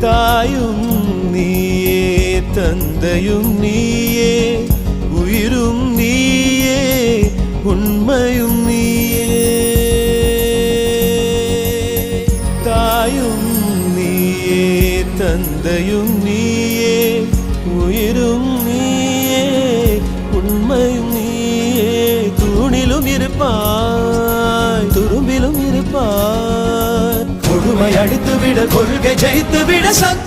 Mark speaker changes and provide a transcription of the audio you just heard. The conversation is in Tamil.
Speaker 1: தாயும் நீயே தந்தையும் நீயே உயிரும் நீயே உண்மையும் நீயே. தாயும் நீயே தந்தையும் நீயே உயிரும் நீயே உண்மையும் நீயே. தூணிலும் இருப்பான் இருப்பாய் கொடுமை அடித்து விட கொள்கை ஜெயித்து விட சக்தி